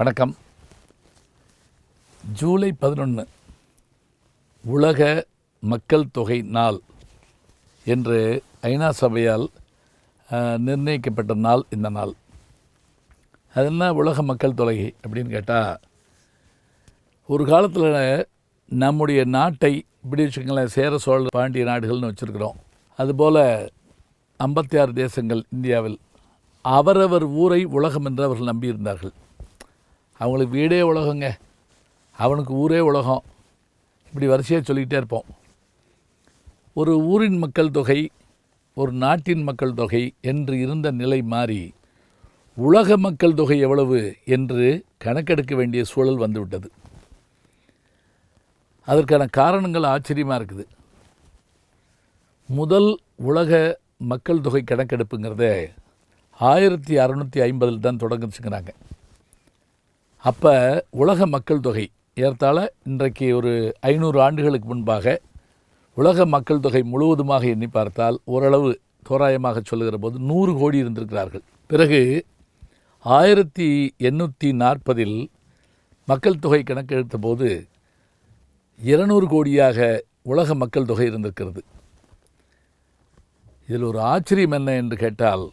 வணக்கம். ஜூலை பதினொன்று உலக மக்கள் தொகை நாள் என்று ஐநா சபையால் நிர்ணயிக்கப்பட்ட நாள் இந்த நாள். அது என்ன உலக மக்கள் தொகை அப்படின்னு கேட்டால் ஒரு காலத்தில் நம்முடைய நாட்டை இப்படி வச்சுக்கங்களேன் சேர சோழ பாண்டிய நாடுகள்னு வச்சுருக்கிறோம். அதுபோல் ஐம்பத்தி ஆறு தேசங்கள் இந்தியாவில் அவரவர் ஊரை உலகம் என்று அவர்கள் நம்பியிருந்தார்கள். அவங்களுக்கு வீடே உலகங்க. அவனுக்கு ஊரே உலகம். இப்படி வரிசையாக சொல்லிக்கிட்டே இருப்போம். ஒரு ஊரின் மக்கள் தொகை ஒரு நாட்டின் மக்கள் தொகை என்று இருந்த நிலை மாறி உலக மக்கள் தொகை எவ்வளவு என்று கணக்கெடுக்க வேண்டிய சூழல் வந்துவிட்டது. அதற்கான காரணங்கள் ஆச்சரியமாக இருக்குது. முதல் உலக மக்கள் தொகை கணக்கெடுப்புங்கிறத ஆயிரத்தி அறநூற்றி ஐம்பதில் தான் தொடங்குச்சுங்கிறாங்க. அப்போ உலக மக்கள் தொகை ஏறத்தாழ இன்றைக்கு ஒரு ஐநூறு ஆண்டுகளுக்கு முன்பாக உலக மக்கள் தொகை முழுவதுமாக எண்ணி பார்த்தால் ஓரளவு தோராயமாக சொல்லுகிற போது நூறு கோடி இருந்திருக்கிறார்கள். பிறகு ஆயிரத்தி எண்ணூற்றி நாற்பதில் மக்கள் தொகை கணக்கெடுத்த போது இருநூறு கோடியாக உலக மக்கள் தொகை இருந்திருக்கிறது. இதில் ஒரு ஆச்சரியம் என்ன என்று கேட்டால்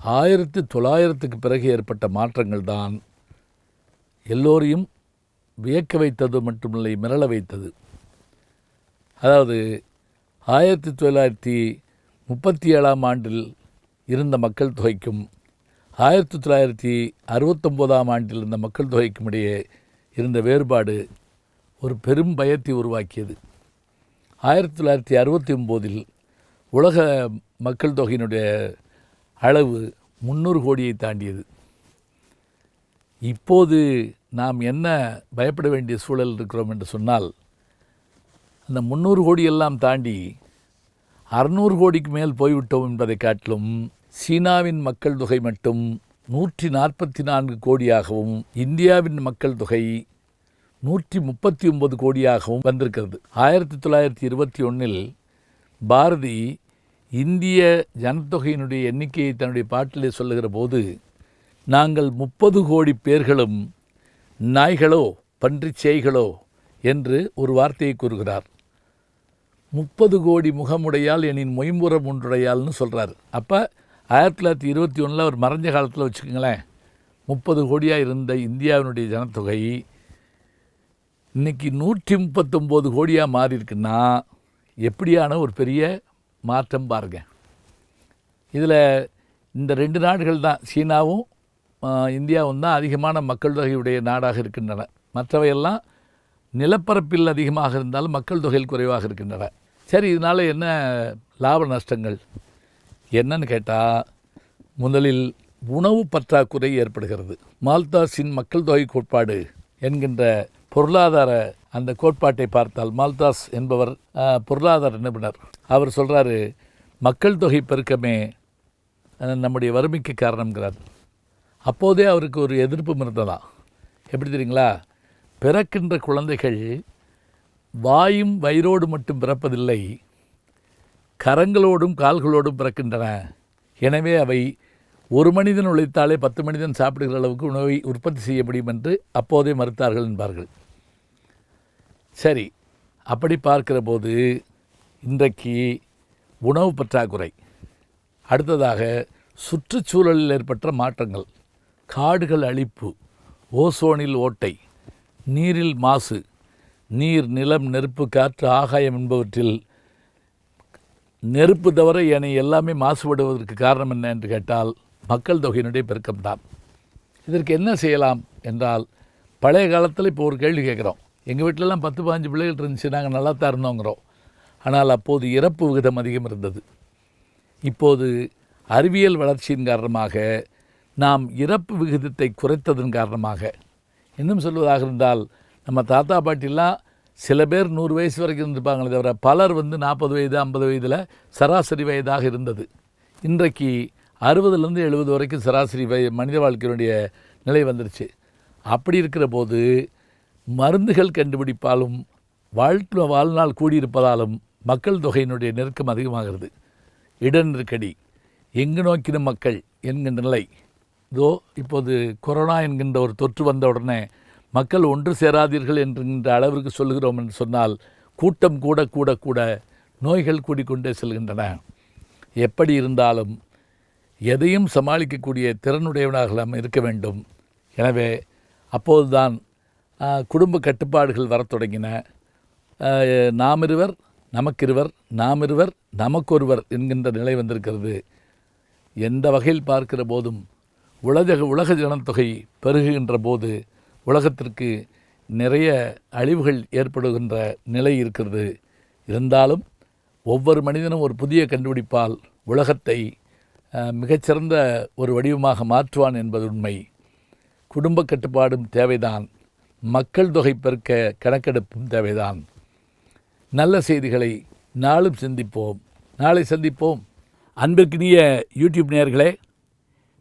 ஆயிரத்தி தொள்ளாயிரத்துக்கு பிறகு ஏற்பட்ட மாற்றங்கள் தான் எல்லோரையும் வியக்க வைத்தது மட்டுமில்லை மிரள வைத்தது. அதாவது ஆயிரத்தி தொள்ளாயிரத்தி முப்பத்தி ஏழாம் ஆண்டில் இருந்த மக்கள் தொகைக்கும் ஆயிரத்தி தொள்ளாயிரத்தி அறுபத்தொம்போதாம் ஆண்டில் இருந்த மக்கள் தொகைக்கும் இடையே இருந்த வேறுபாடு ஒரு பெரும் பயத்தை உருவாக்கியது. ஆயிரத்தி தொள்ளாயிரத்தி அறுபத்தி ஒம்போதில் உலக மக்கள் தொகையினுடைய அளவு முந்நூறு கோடியை தாண்டியது. இப்போது நாம் என்ன பயப்பட வேண்டிய சூழல் இருக்கிறோம் என்று சொன்னால் அந்த முந்நூறு கோடி எல்லாம் தாண்டி அறுநூறு கோடிக்கு மேல் போய்விட்டோம் என்பதை காட்டிலும் சீனாவின் மக்கள் தொகை மட்டும் நூற்றி நாற்பத்தி நான்கு கோடியாகவும் இந்தியாவின் மக்கள் தொகை நூற்றி முப்பத்தி ஒன்பது கோடியாகவும் வந்திருக்கிறது. ஆயிரத்தி தொள்ளாயிரத்தி இருபத்தி ஒன்றில் பாரதி இந்திய ஜனத்தொகையினுடைய எண்ணிக்கையை தன்னுடைய பாட்டிலே சொல்லுகிற போது நாங்கள் முப்பது கோடி பேர்களும் நாய்களோ பன்றிச் என்று ஒரு வார்த்தையை கூறுகிறார். முப்பது கோடி முகமுடையால் எனின் மொயம்புறம் ஒன்றுடையால்னு சொல்கிறார் அப்போ ஆயிரத்தி தொள்ளாயிரத்தி இருபத்தி ஒன்றில் அவர் மறைஞ்ச காலத்தில் வச்சுக்கோங்களேன் முப்பது கோடியாக இருந்த இந்தியாவினுடைய ஜனத்தொகை இன்னைக்கு நூற்றி முப்பத்தொம்போது கோடியாக மாறி இருக்குன்னா எப்படியான ஒரு பெரிய மாற்றம் பாருங்க. இதில் இந்த ரெண்டு நாடுகள் தான் சீனாவும் இந்தியாவும் தான் அதிகமான மக்கள் தொகையுடைய நாடாக இருக்கின்றன. மற்றவையெல்லாம் நிலப்பரப்பில் அதிகமாக இருந்தாலும் மக்கள் தொகையில் குறைவாக இருக்கின்றன. சரி இதனால் என்ன லாப நஷ்டங்கள்? என்னன்னு கேட்டால் முதலில் உணவு பற்றாக்குறை ஏற்படுகிறது. மால்தாஸின் மக்கள் தொகை கோட்பாடு என்கின்ற பொருளாதார அந்த கோட்பாட்டை பார்த்தால் மால்தாஸ் என்பவர் பொருளாதார நிபுணர். அவர் சொல்கிறாரு மக்கள் தொகை பெருக்கமே நம்முடைய வறுமைக்கு காரணங்கிறார் அப்போதே அவருக்கு ஒரு எதிர்ப்பு இருந்ததா? எப்படி தெரியுங்களா? பிறக்கின்ற குழந்தைகள் வாயும் வயிறோடு மட்டும் பிறப்பதில்லை கரங்களோடும் கால்களோடும் பிறக்கின்றன. எனவே அவை ஒரு மனிதன் உழைத்தாலே பத்து மனிதன் சாப்பிடுகிற அளவுக்கு உணவை உற்பத்தி செய்ய முடியும் என்று அப்போதே மறுத்தார்கள் என்பார்கள். சரி அப்படி பார்க்கிற போது இன்றைக்கு உணவு பற்றாக்குறை. அடுத்ததாக சுற்றுச்சூழலில் ஏற்பட்ட மாற்றங்கள். காடுகள் அழிப்பு ஓசோனில் ஓட்டை நீரில் மாசு நீர் நிலம் நெருப்பு காற்று ஆகாயம் என்பவற்றில் நெருப்பு தவிர ஏனைய எல்லாமே மாசுபடுவதற்கு காரணம் என்ன என்று கேட்டால் மக்கள் தொகையினுடைய பெருக்கம்தான் இதற்கு என்ன செய்யலாம் என்றால் பழைய காலத்தில் இப்போ ஒரு கேள்வி கேட்குறோம். எங்கள் வீட்டிலலாம் பத்து பதினஞ்சு பிள்ளைகள் இருந்துச்சு நாங்கள் நல்லா தான் இருந்தோங்கிறோம். ஆனால் அப்போது இறப்பு விகிதம் அதிகம் இருந்தது. இப்போது அறிவியல் வளர்ச்சியின் காரணமாக நாம் இறப்பு விகிதத்தை குறைத்ததன் காரணமாக. இன்னும் சொல்வதாக இருந்தால் நம்ம தாத்தா பாட்டிலாம் சில பேர் நூறு வயசு வரைக்கும் இருந்திருப்பாங்களே தவிர பலர் வந்து நாற்பது வயது ஐம்பது வயதில் சராசரி வயதாக இருந்தது. இன்றைக்கு அறுபதுலேருந்து எழுபது வரைக்கும் சராசரி வய மனித வாழ்க்கையினுடைய நிலை வந்துருச்சு. அப்படி இருக்கிற போது மருந்துகள் கண்டுபிடிப்பாலும் வாழ்க்கை வாழ்நாள் கூடியிருப்பதாலும் மக்கள் தொகையினுடைய நெருக்கம் அதிகமாகிறது. இட நெருக்கடி எங்கு நோக்கின மக்கள் என்கின்ற நிலை. இதோ இப்போது கொரோனா என்கின்ற ஒரு தொற்று வந்த உடனே மக்கள் ஒன்று சேராதீர்கள் என்கின்ற அளவிற்கு சொல்லுகிறோம் என்று சொன்னால் கூட்டம் கூட கூட கூட நோய்கள் கூடிக்கொண்டே செல்கின்றன. எப்படி இருந்தாலும் எதையும் சமாளிக்கக்கூடிய திறனுடையவனாக நாம் இருக்க வேண்டும். எனவே அப்போதுதான் குடும்ப கட்டுப்பாடுகள் வரத் தொடங்கின. நாம் இருவர் நமக்கிருவர் நாம் இருவர் நமக்கொருவர் என்கின்ற நிலை வந்திருக்கிறது. எந்த வகையில் பார்க்கிற போதும் உலக உலக ஜனத்தொகை பெருகுகின்ற போது உலகத்திற்கு நிறைய அழிவுகள் ஏற்படுகின்ற நிலை இருக்கிறது. இருந்தாலும் ஒவ்வொரு மனிதனும் ஒரு புதிய கண்டுபிடிப்பால் உலகத்தை மிகச்சிறந்த ஒரு வடிவமாக மாற்றுவான் என்பது உண்மை. குடும்ப கட்டுப்பாடும் தேவைதான். மக்கள் தொகை பெருக்க கணக்கெடுப்பும் தேவைதான். நல்ல செய்திகளை நாளும் சிந்திப்போம். நாளை சந்திப்போம். அன்பிற்கினிய யூடியூப் நேயர்களே